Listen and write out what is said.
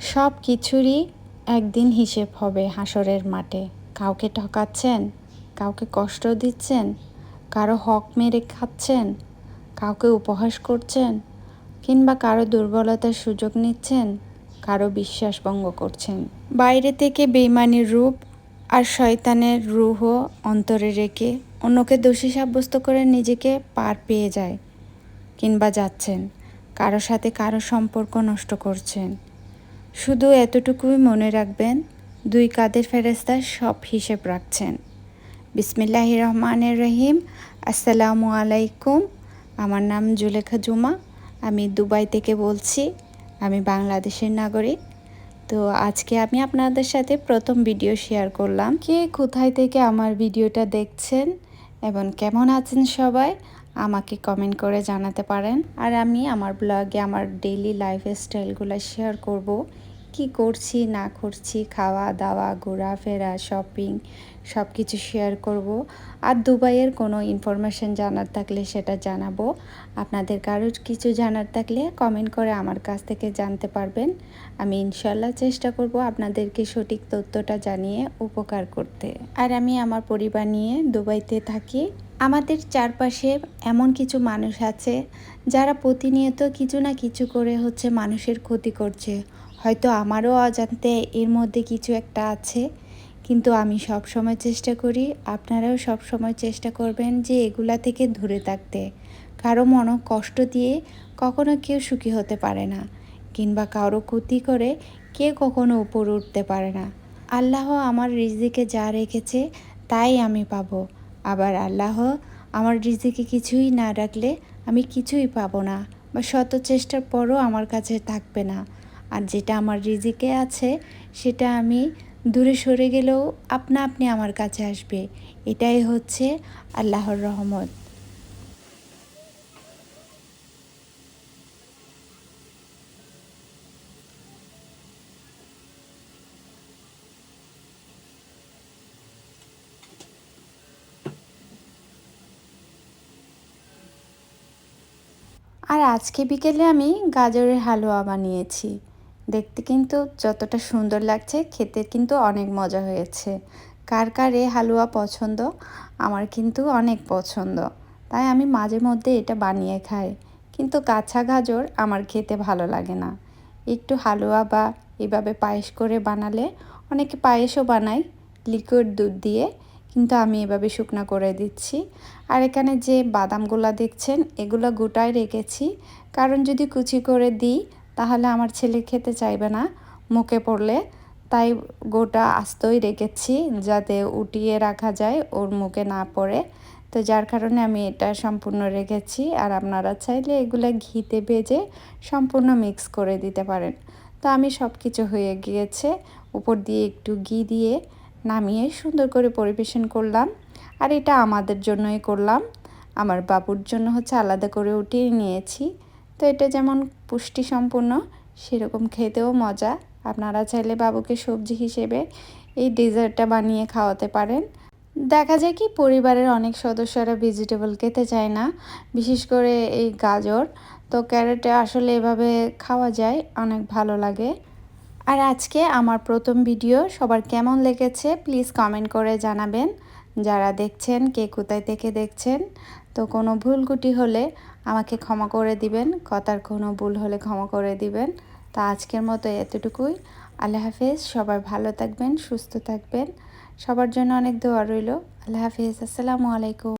সব কিছুরই একদিন হিসেব হবে হাসরের মাঠে। কাউকে ঠকাচ্ছেন, কাউকে কষ্ট দিচ্ছেন, কারও হক মেরে খাচ্ছেন, কাউকে উপহাস করছেন, কিংবা কারও দুর্বলতার সুযোগ নিচ্ছেন, কারও বিশ্বাস ভঙ্গ করছেন। বাইরে থেকে বেইমানির রূপ আর শয়তানের রূহ অন্তরে রেখে অন্যকে দোষী সাব্যস্ত করে নিজেকে পার পেয়ে যায় কিংবা যাচ্ছেন, কারও সাথে কারও সম্পর্ক নষ্ট করছেন। শুধু এতটুকুই মনে রাখবেন, দুই কাদের ফেরেস্তা সব হিসেব রাখছেন। বিসমিল্লাহ রহমানের রহিম। আসসালামু আলাইকুম। আমার নাম জুলেখা জুমা। আমি দুবাই থেকে বলছি, আমি বাংলাদেশের নাগরিক। তো আজকে আমি আপনাদের সাথে প্রথম ভিডিও শেয়ার করলাম। কে কোথায় থেকে আমার ভিডিওটা দেখছেন এবং কেমন আছেন সবাই, আমাকে কমেন্ট করে জানাতে পারেন। আর আমি আমার ব্লগে আমার ডেইলি লাইফ স্টাইলগুলো শেয়ার করব। কি করছি, না করছি, খাওয়া দাওয়া, ঘোরাফেরা শপিং সব কিছু শেয়ার করব। আর দুবাইয়ের কোনো ইনফরমেশন জানার থাকলে সেটা জানাব। আপনাদের কারোর কিছু জানার থাকলে কমেন্ট করে আমার কাছ থেকে জানতে পারবেন। আমি ইনশাল্লাহ চেষ্টা করব আপনাদেরকে সঠিক তথ্যটা জানিয়ে উপকার করতে। আর আমি আমার পরিবার নিয়ে দুবাইতে থাকি। আমাদের চারপাশে এমন কিছু মানুষ আছে, যারা প্রতিনিয়ত কিছু না কিছু করে হচ্ছে মানুষের ক্ষতি করছে। হয়তো আমারও অজান্তে এর মধ্যে কিছু একটা আছে, কিন্তু আমি সব সময় চেষ্টা করি, আপনারাও সব সময় চেষ্টা করবেন যে এগুলা থেকে দূরে থাকতে। কারও মন কষ্ট দিয়ে কখনো কেউ সুখী হতে পারে না, কিংবা কারও ক্ষতি করে কেউ কখনো উপর উঠতে পারে না। আল্লাহ আমার রিজিকে যা রেখেছে, তাই আমি পাবো। আবার আল্লাহ আমার রিজিকে কিছুই না রাখলে আমি কিছুই পাবো না, বা শত চেষ্টার পরও আমার কাছে থাকবে না। আর যেটা আমার রিজিকে আছে, সেটা আমি দূরে সরে গেলেও আপনা আপনি আমার কাছে আসবে। এটাই হচ্ছে আল্লাহর রহমত। আর আজকে বিকেলে আমি গাজরের হালুয়া বানিয়েছি। দেখতে কিন্তু যতটা সুন্দর লাগছে, খেতে কিন্তু অনেক মজা হয়েছে। কার কার এ হালুয়া পছন্দ? আমার কিন্তু অনেক পছন্দ। তাই আমি মাঝে মধ্যে এটা বানিয়ে খাই। কিন্তু কাঁচা গাজর আমার খেতে ভালো লাগে না। একটু হালুয়া বা এভাবে পায়েস করে বানালে অনেকে পায়েসও বানায়, লিকুইড দুধ দিয়ে। কিন্তু আমি এভাবে শুকনা করে দিচ্ছি। আর এখানে যে বাদামগুলা দেখছেন, এগুলো গোটায় রেখেছি। কারণ যদি কুচি করে দিই তাহলে আমার ছেলে খেতে চাইবে না মুখে পড়লে। তাই গোটা আস্তই রেখেছি যাতে উঠিয়ে রাখা যায় ওর মুখে না পড়ে। তো যার কারণে আমি এটা সম্পূর্ণ রেখেছি আর আপনারা চাইলে এগুলো ঘিতে ভেজে সম্পূর্ণ মিক্স করে দিতে পারেন। তো আমি সব কিছু হয়ে গিয়েছে, উপর দিয়ে একটু ঘি দিয়ে নামিয়ে সুন্দর করে পরিবেশন করলাম। আর এটা আমাদের জন্যই করলাম। আমার বাবুর জন্য হচ্ছে আলাদা করে উঠিয়ে নিয়েছি। এটা যেমন পুষ্টি সম্পূর্ণ সেরকম খেতেও মজা। আপনারা চাইলে বাবুকে সবজি হিসেবে এই ডেজার্টটা বানিয়ে খাওয়াতে পারেন। দেখা যায় কি, পরিবারের অনেক সদস্যরা ভেজিটেবল খেতে চায় না, বিশেষ করে এই গাজর। তো ক্যারেটে আসলে এভাবে খাওয়া যায়, অনেক ভালো লাগে। আর আজকে আমার প্রথম ভিডিও, সবার কেমন লেগেছে প্লিজ কমেন্ট করে জানাবেন। যারা দেখছেন, কে কোথায় থেকে দেখছেন, তো কোনো ভুল গুটি হলে আমাকে ক্ষমা করে দিবেন, কথার কোনো ভুল হলে ক্ষমা করে দিবেন। তা আজকের মতো এতটুকুই। আল্লাহ হাফেজ সবার ভালো থাকবেন, সুস্থ থাকবেন। সবার জন্য অনেক দোয়া রইল। আল্লাহ হাফিজ, আসসালামু আলাইকুম।